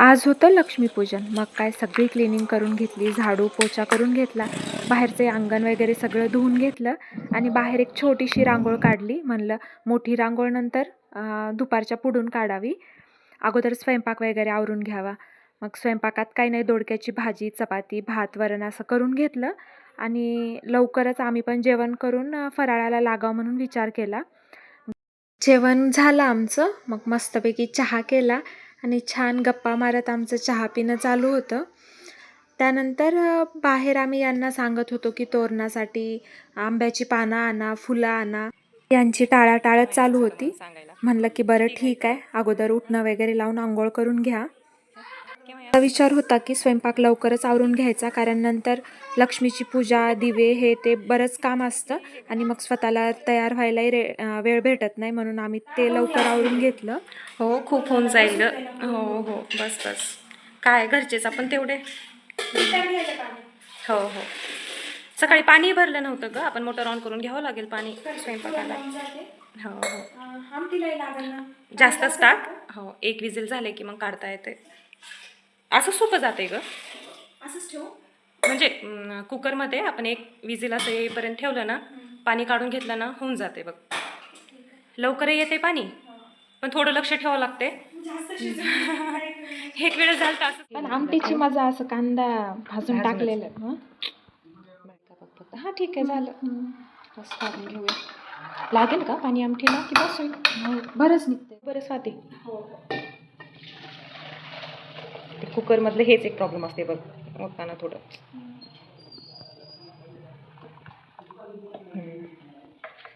आज होतं लक्ष्मीपूजन. मग काय सगळी क्लिनिंग करून घेतली झाडू पोछा करून घेतला बाहेरचे अंगण वगैरे सगळं धुवून घेतलं आणि बाहेर एक छोटीशी रांगोळ काढली. म्हणलं मोठी रांगोळ नंतर दुपारच्या पुढून काढावी. अगोदर स्वयंपाक वगैरे आवरून घ्यावा. मग स्वयंपाकात काही नाही दोडक्याची भाजी चपाती भात वरण असं करून घेतलं आणि लवकरच आम्ही पण जेवण करून फराळाला लागावं म्हणून विचार केला. जेवण झालं आमचं. मग मस्तपैकी चहा केला. आणि छान गप्पा मारत आमचं चहा पिणं चालू होतं. त्यानंतर बाहेर आम्ही यांना सांगत होतो की तोरणासाठी आंब्याची पानं आणा फुलं आणा. यांची टाळाटाळच चालू होती. म्हणलं की बरं ठीक आहे अगोदर उठणं वगैरे लावून आंघोळ करून घ्या. माझा विचार होता की स्वयंपाक लवकरच आवरून घ्यायचा कारण नंतर लक्ष्मीची पूजा दिवे हे ते बरंच काम असतं आणि मग स्वतःला तयार व्हायलाही रे वेळ भेटत नाही म्हणून आम्ही ते लवकर आवरून घेतलं. हो खूप होऊन जाईल ग. हो हो बस बस. काय घरचेच आपण तेवढे? हो हो. सकाळी पाणी भरलं नव्हतं ग. आपण मोटर ऑन करून घ्यावं लागेल पाणी स्वयंपाकाला. हो हो. जास्तच टाक हो एक विजिल झाले की मग काढता येते. असं सोपं जाते ग. असंच ठेवू? म्हणजे कुकरमध्ये आपण एक विजिल असं येईपर्यंत ठेवलं ना पाणी काढून घेतलं ना होऊन जाते बघ. लवकर येते पाणी पण थोडं लक्ष ठेवावं लागते एक वेळ झालं तर असं. पण आमटीची मजा असं कांदा भाजून टाकलेलं हं? हा ठीक आहे झालं. बस काढून घेऊया. लागेल का पाणी आमटीला? की बस होईल? हो, बरंच निघते बरं स्वाती ते कुकरमधलं हेच एक प्रॉब्लेम असते बघ होताना थोडं.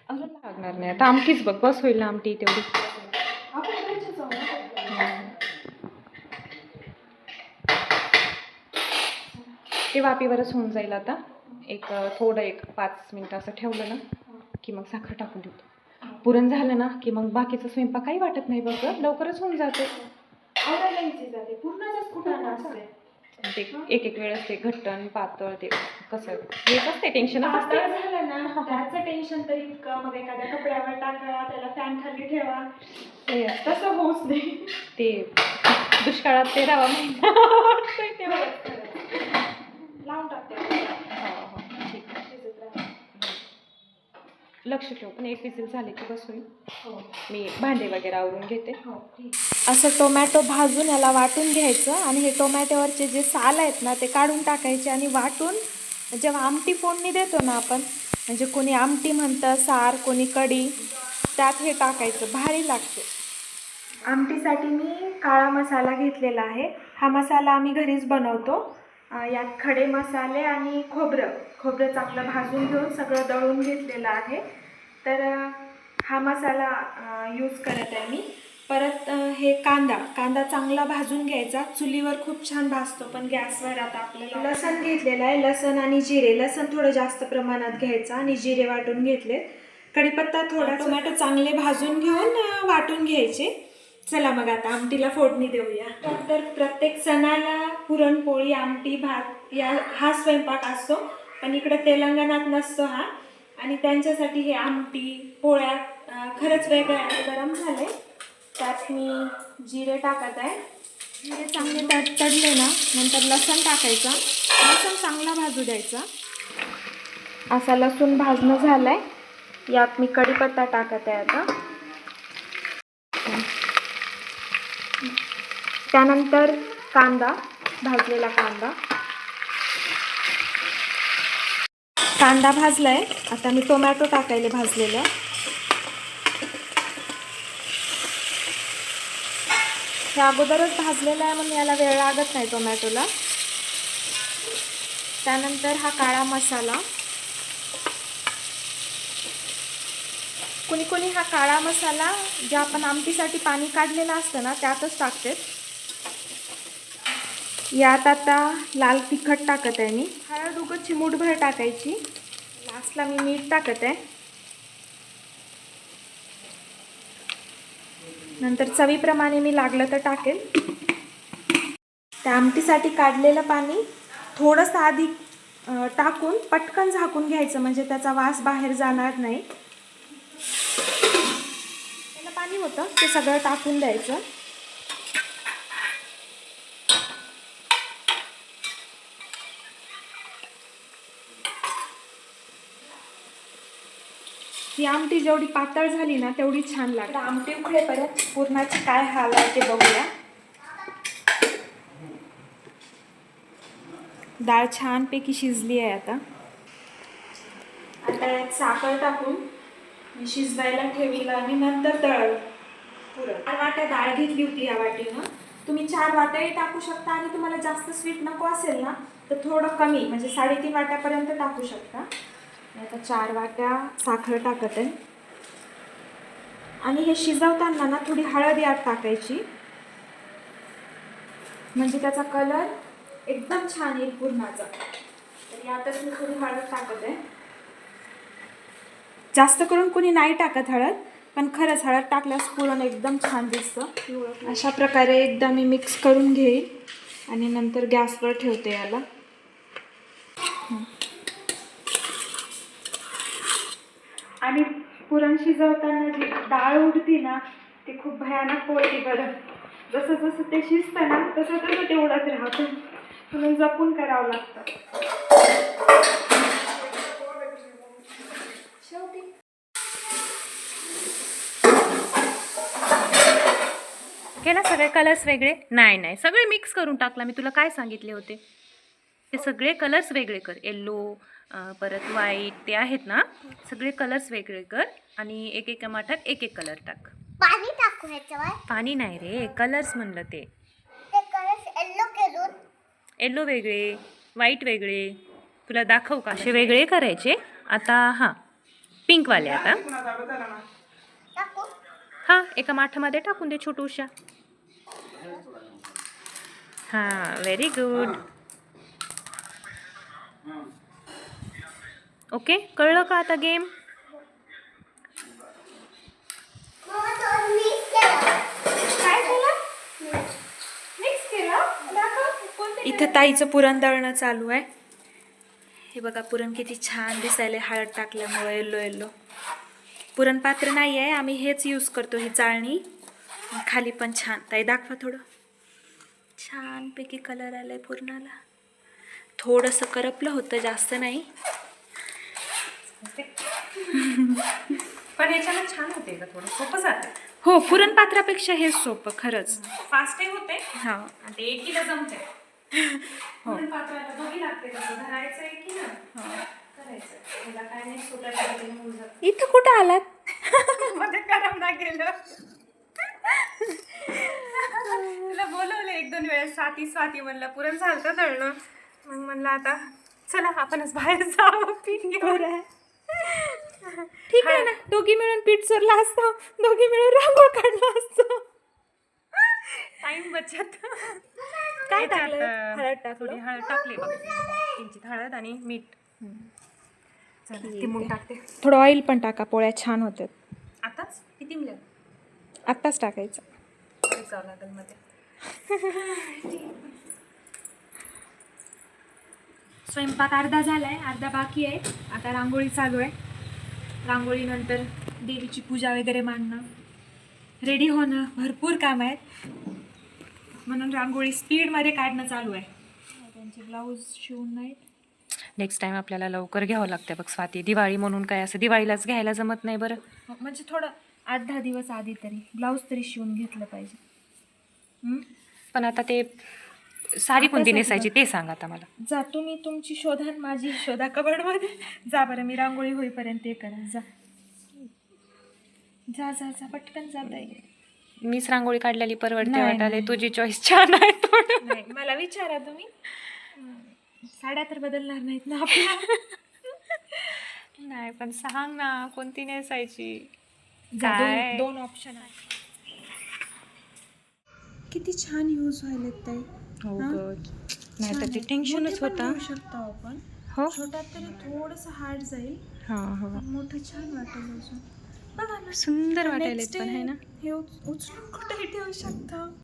अजून लागणार नाही. आता आमटीच बघ बस होईल ना आमटी तेवढी. ते वापीवरच होऊन जाईल आता. एक थोडं एक पाच मिनटं असं ठेवलं ना की मग साखर टाकून देतो. पुरण झालं ना की मग बाकीचं स्वयंपाक काही वाटत नाही बघ लवकरच होऊन जाते. ते. एक एक वेळेस ते घट्टन पातळ ते कसं हेच असते टेन्शनच असते झालं ना. त्याचं टेन्शन तर इतकं. मग एखाद्या कपड्यावर टाका त्याला फॅन खाली ठेवा. ते तसं होऊच नाही. ते दुष्काळात ते रावा महिना वाटतोय ते बघ. लावून टाकते. हो, हो, ठीक आहे. शिजत राहा. लक्ष ठेव. पण एक विसिल झाले की बस होईल हो. मी भांडे वगैरे आवरून घेते. हो असं टोमॅटो भाजून याला वाटून घ्यायचं आणि हे टोमॅटोवरचे जे साल आहेत ना ते काढून टाकायचे आणि वाटून जेव्हा आमटी फोडणी देतो ना आपण म्हणजे कोणी आमटी म्हणतं सार कोणी कढी त्यात हे टाकायचं भारी लागते. आमटीसाठी मी काळा मसाला घेतलेला आहे. हा मसाला आम्ही घरीच बनवतो. यात खडे मसाले आणि खोबरं खोबरं चांगलं भाजून घेऊन सगळं दळून घेतलेलं आहे. तर हा मसाला यूज करत आहे मी. परत हे कांदा. कांदा चांगला भाजून घ्यायचा. चुलीवर खूप छान भाजतो पण गॅसवर आता आपल्याला लसण घेतलेलं आहे. लसण आणि जिरे. लसण थोडं जास्त प्रमाणात घ्यायचं आणि जिरे वाटून घेतले कढीपत्ता थोडा टोमॅटो चांगले भाजून घेऊन वाटून घ्यायचे. चला मग आता आमटीला फोडणी देऊया. तर प्रत्येक सणाला पुरणपोळी आमटी भात या हा स्वयंपाक असतो. पण इकडे तेलंगणात नसतो हा. आणि त्यांच्यासाठी हे आमटी पोळ्या खरंच वेगळं आहे. गरम झाले त्यात मी जिरे टाकत आहे. जिरे चांगले त्यात तडले ना नंतर लसूण टाकायचा. लसूण चांगला भाजू द्यायचा. असा लसूण भाजणं झालं आहे यात मी कढीपत्ता टाकत आहे आता. त्यानंतर कांदा भाजलेला कांदा. कांदा भाजला आहे आता मी टोमॅटो टाकायले भाजलेलं. हे अगोदरच भाजलेलं आहे म्हणून याला वेळ लागत नाही टोमॅटोला. त्यानंतर हा काळा मसाला. कोणी कोणी हा काळा मसाला जे आपण आमटीसाठी पाणी काढलेलं असतं ना त्यातच टाकते यात आता लाल तिखट टाकत आहे मी. हळद उगत चिमूटभर टाकायची. लास्टला मी मीठ टाकत आहे. नंतर चवीप्रमाणे मी लागलं तर टाकेल. त्या आमटीसाठी काढलेलं पाणी थोडंसं आधी टाकून पटकन झाकून घ्यायचं म्हणजे त्याचा वास बाहेर जाणार नाही. त्याला पाणी होतं ते सगळं टाकून द्यायचं. ती आमटी जेवढी पातळ झाली ना तेवढी छान लागते. आमटी उकळेपर्यंत पूर्णाची काय हाल आहे ते बघूया. डाळ छानपैकी शिजली आहे आता. आता यात साखर टाकून मी शिजवायला ठेवलं आणि नंतर तळलं. पुरण चार वाट्या डाळ घेतली होती या वाटीनं. तुम्ही चार वाट्याही टाकू शकता आणि तुम्हाला जास्त स्वीट नको असेल ना तर थोडं कमी म्हणजे साडेतीन वाट्यापर्यंत टाकू शकता. आता चार वाट्या साखर टाकत. आहे आणि हे शिजवताना ना थोडी हळद यात टाकायची. म्हणजे त्याचा कलर एकदम छान येईल पूर्णाचा. तर यातच मी थोडी हळद टाकत. आहे जास्त करून कोणी नाही टाकत हळद पण खरंच हळद टाकल्यास पुरण एकदम छान दिसतं. अशा प्रकारे एकदा मी मिक्स करून घेईल आणि नंतर गॅसवर ठेवते याला आणि पुरण शिजवताना जी डाळ उडती ना ती खूप भयानक पोळती बरं. जसं जसं ते शिजतं ना तसं तसं ते उडत राहतं. म्हणून जपून करावं लागतं. केला सगळे कलर्स वेगळे. नाही नाही सगळे मिक्स करून टाकला. मी तुला काय सांगितले होते? ते सगळे कलर्स वेगळे कर. येल्लो परत व्हाईट ते आहेत ना? सगळे कलर्स वेगळे कर. आणि एक एका माठात एक एक कलर टाक. पाणी टाकू ह्याच्यावर. पाणी नाही रे कलर्स म्हणलं ते. ते कलर्स येल्लो करून येल्लो वेगळे व्हाईट वेगळे. तुला दाखवू का असे वेगळे करायचे? आता हां. पिंकवाले आता. टाकू. हां एका माठामध्ये टाकून दे छोटूशा हां व्हेरी गुड ओके कळलं का आता गेम मग तो मिक्स केलं काय केलं मिक्स केलं इथं ताईचं पुरण दळणं चालू आहे. हे बघा पुरण किती छान दिसायला हळद टाकल्यामुळे येल्लो येल्लो. पुरण पात्र नाही आहे आम्ही हेच यूज करतो ही चाळणी. खाली पण छान. ताई दाखवा थोडं. छानपैकी कलर आलाय पुरणाला. थोडंसं करपलं होतं जास्त नाही. पण याच्यानं छान होते का थोडं. सोपं जातं. हो पुरण पात्रापेक्षा हे सोपं खरंच. फास्टही होते. हा. आणि ते एकीला जमते पुरण पात्राला दोघी लागते कसं. धरायचं एकीला करायचं काय नाही जातं इथं कुठं आलात? मध्ये करम ना गेलं. तुला बोलवलं एक दोन वेळेस स्वाती स्वाती म्हणलं पुरण झालं दळणं. मग म्हणलं आता चला आपणच बाहेर जाऊ पीठ घेऊ बरं आहे. ठीक आहे ना? दोघी मिळून पीठ चोरला असतो. दोघी मिळून रांगोळ काढला असतो. टाइम बचत. काय याच्यात, टाकलं? अं, हळद टाकली? थोडी हळद टाकली बघ. किंचित हळद आणि मीठ. चला टाकते. थोडं ऑइल पण टाका पोळ्या छान होतात. आताच? किती मिळेल आत्ताच टाकायचं. परत जावं लागेल मध्ये. स्वयंपाक अर्धा झालाय अर्धा बाकी आहे. आता रांगोळी चालू आहे. रांगोळीनंतर देवीची पूजा वगैरे मांडणं. रेडी होणं. भरपूर काम आहेत. म्हणून रांगोळी स्पीडमध्ये काढणं चालू आहे. त्यांचे ब्लाऊज शिवून नाहीत नेक्स्ट टाइम आपल्याला लवकर घ्यावं लागतं बघ स्वाती. दिवाळी म्हणून काय असं दिवाळीलाच घ्यायला जमत नाही बरं. म्हणजे थोडं आठ दहा दिवस आधी तरी ब्लाऊज तरी शिवून घेतलं पाहिजे. हं? पण आता ते साडी कोणती नेसायची ते सांग आता मला. जा तुम्ही तुमची शोधा आणि माझी शोधा कबडमध्ये जा बरं मी रांगोळी होईपर्यंत ते करा. जा. जा जा जा पटकन जाता येईल मीच रांगोळी काढलेली परवडते नाही, वाटाले नाही. तुझी चॉईस छान आहे थोडं. नाही मला विचारा तुम्ही. हं, साड्या तर बदलणार नाहीत ना आपल्या. नाही पण सांग ना कोणती नेसायची? जा, काय? दोन दोन ऑप्शन आहेत. किती छान यूज व्हायलेत ताई. हो हा? नाही तर ते टेन्शनच होता. शकतो आपण. हो? छोट्यात तरी थोडंसं हार्ड जाईल. हा हो. पण मोठं छान वाटेल अजून. बघा ना. सुंदर वाटायला Next पण आहे ना? हे उच- उचलून कुठेही ठेवू शकता.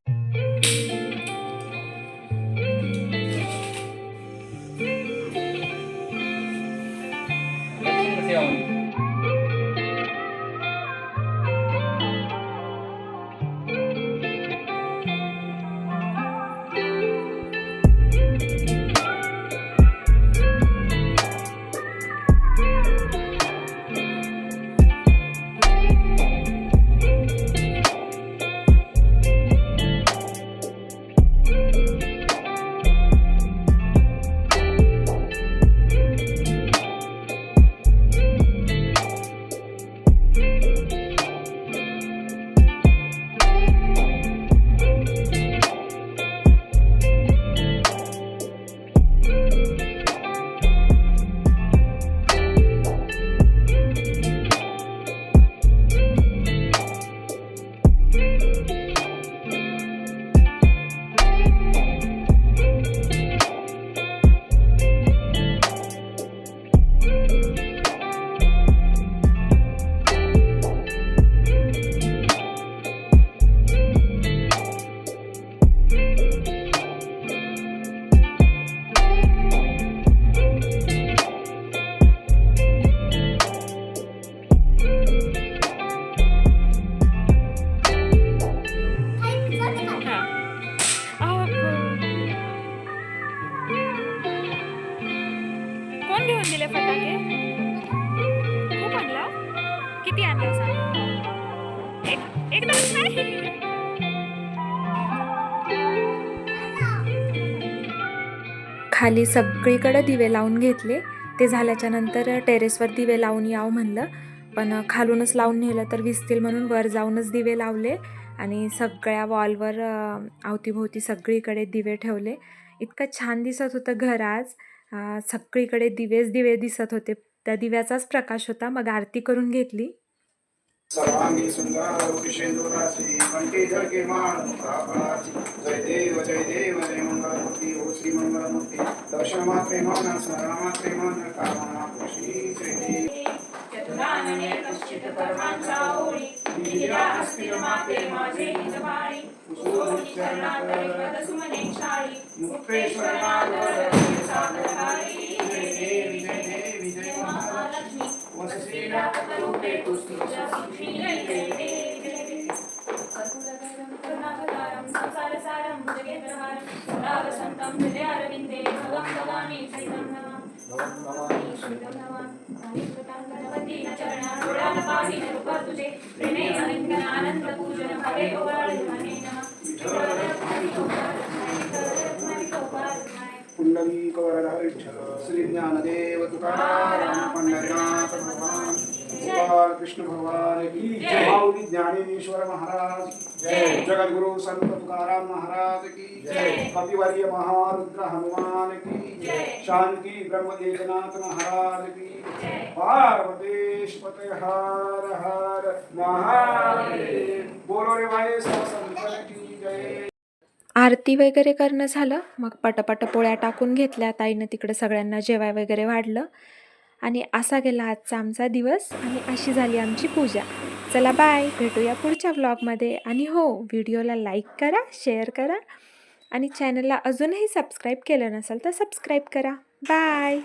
खाली सगळीकडं दिवे लावून घेतले. ते झाल्याच्यानंतर टेरेसवर दिवे लावून यावं म्हणलं. पण खालूनच लावून नेलं तर विसतील म्हणून वर जाऊनच दिवे लावले आणि सगळ्या वॉलवर अवतीभोवती सगळीकडे दिवे ठेवले. इतकं छान दिसत होतं घर आज. सगळीकडे दिवेच दिवे दिसत होते. त्या दिव्याचाच प्रकाश होता. मग आरती करून घेतली. सर्वांगी सुंदर जय देव जय देव जय ओ श्री मंगलमूर्ती दर्शन मात्रे मन स्मरण मात्रे मन कामना खुशी श्री देव चतुरानने कश्चित कर्मांचा ओळी निहिरा अस्थिर माते माझे निजवाळी चरणातळे पद पुंडलिक वरदा श्री ज्ञानदेव तुकाराम पंढरीनाथ भगवान गोपाल कृष्ण भगवान की जय। माऊली ज्ञानेश्वर महाराज की जय। जगद्गुरु संत तुकाराम महाराज की जय। कपिवर्य महारुद्र हनुमान की जय। शांति ब्रह्म एकनाथ महाराज की पार्वतीश पते हर हर महादेव। बोलो रे भाई सब संतन की जय। आरती वगैरे करणं झालं. मग पटापट पोळ्या टाकून घेतल्या. ताईनं तिकडे सगळ्यांना जेवाय वगैरे वाढलं. आणि असा गेला आजचा आमचा दिवस आणि अशी झाली आमची पूजा. चला बाय भेटूया पुढच्या व्लॉगमध्ये आणि हो व्हिडिओला लाईक करा शेअर करा. आणि चॅनलला अजूनही सबस्क्राईब केलं नसेल तर सबस्क्राईब करा. बाय